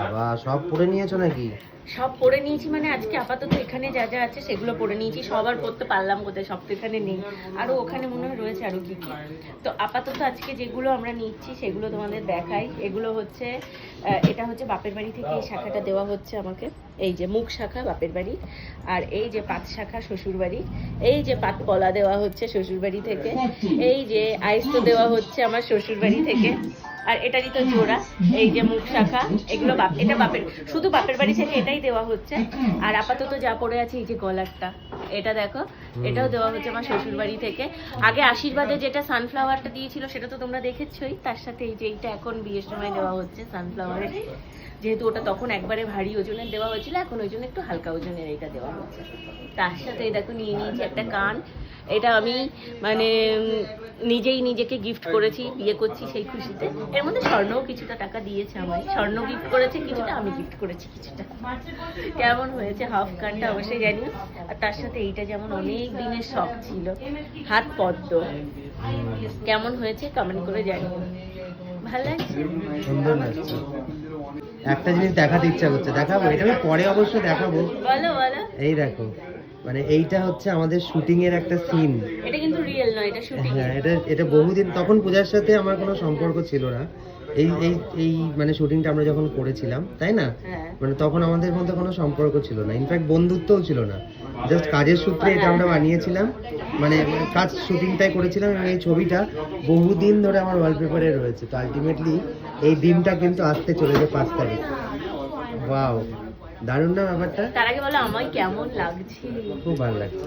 বাবা, সব পড়ে নিয়েছো নাকি? সব পড়ে নিয়েছি মানে আজকে আপাতত এখানে যা যা আছে সেগুলো পড়ে নিয়েছি। সবার পড়তে পারলাম কোথায়, সব তো এখানে নেই। আরও ওখানে মনে হয় রয়েছে আরও কি কি। তো আপাতত আজকে যেগুলো আমরা নিচ্ছি সেগুলো তোমাদের দেখাই। এগুলো হচ্ছে এটা হচ্ছে বাপের বাড়ি থেকে এই শাখাটা দেওয়া হচ্ছে আমাকে। এই যে মুখ শাখা, বাপের বাড়ি। আর এই যে পাত শাখা, শ্বশুর বাড়ি। এই যে পাত কলা দেওয়া হচ্ছে শ্বশুর বাড়ি থেকে। এই যে আইস্ত দেওয়া হচ্ছে আমার শ্বশুর বাড়ি থেকে। আর এটারই তো জোড়া, এই যে মুখ শাখা, এগুলো বাপ, এটা বাপের, শুধু বাপের বাড়ি থেকে এটাই দেওয়া হচ্ছে। আর আপাতত যা পড়ে আছে এই যে গলারটা। এটা দেখো এটাও দেওয়া হচ্ছে আমার শ্বশুর বাড়ি থেকে। আগে আশীর্বাদে যেটা সানফ্লাওয়ারটা দিয়েছিল সেটা তো তোমরা দেখেছোই। তার সাথে এই যে এইটা এখন বিয়ের সময় দেওয়া হচ্ছে সানফ্লাওয়ারের যেহেতু ওটা তখন একবারে ভারী ওজনের দেওয়া হয়েছিল এখন ওই জন্য একটু হালকা ওজনের এটা দেওয়া হচ্ছে। তার সাথে দেখো নিয়ে নিয়েছি একটা কান। এটা আমি মানে নিজেই নিজেকে গিফট করেছি বিয়ে করছি সেই খুশিতে। এর মধ্যে স্বর্ণও কিছুটা টাকা দিয়েছে আমায়। স্বর্ণ গিফট করেছে কিছুটা আমি গিফট করেছি কিছুটা। কেমন হয়েছে হাফ কানটা অবশ্যই জানি। আর তার সাথে এইটা যেমন অনেক দিনের শখ ছিল। হাত পদ্ম। কেমন হয়েছে কমেন্ট করে জানিও। ভালো লাগছে সুন্দর লাগছে। একটা জিনিস দেখাতে ইচ্ছা করছে। দেখাবো এটা আমি পরে অবশ্য দেখাবো। বলো বলো। এই দেখো মানে এইটা হচ্ছে আমাদের শুটিং এর একটা সিন এটা কিন্তু রিয়েল নয় এটা শুটিং হ্যাঁ এটা এটা বহুদিন তখন পূজার সাথে আমার কোনো সম্পর্ক ছিল না। এই এই এই মানে শুটিংটা আমরা যখন করেছিলাম তাই না? হ্যাঁ। মানে তখন আমাদের মধ্যে কোনো সম্পর্ক ছিল না। ইনফ্যাক্ট বন্ধুত্বও ছিল না। জাস্ট কাজের সূত্রে এটা আমরা বানিয়েছিলাম। মানে কাজ শুটিংটাই করেছিলাম এবং এই ছবিটা বহুদিন ধরে আমার ওয়ালপেপারে রয়েছে। তো আলটিমেটলি এই দিনটা কিন্তু আসতে চলেছে পাঁচ তারিখ। ওয়াও দারুণ না ব্যাপারটা? তার আগে বলো আমায় কেমন লাগছে খুব ভালো লাগছে।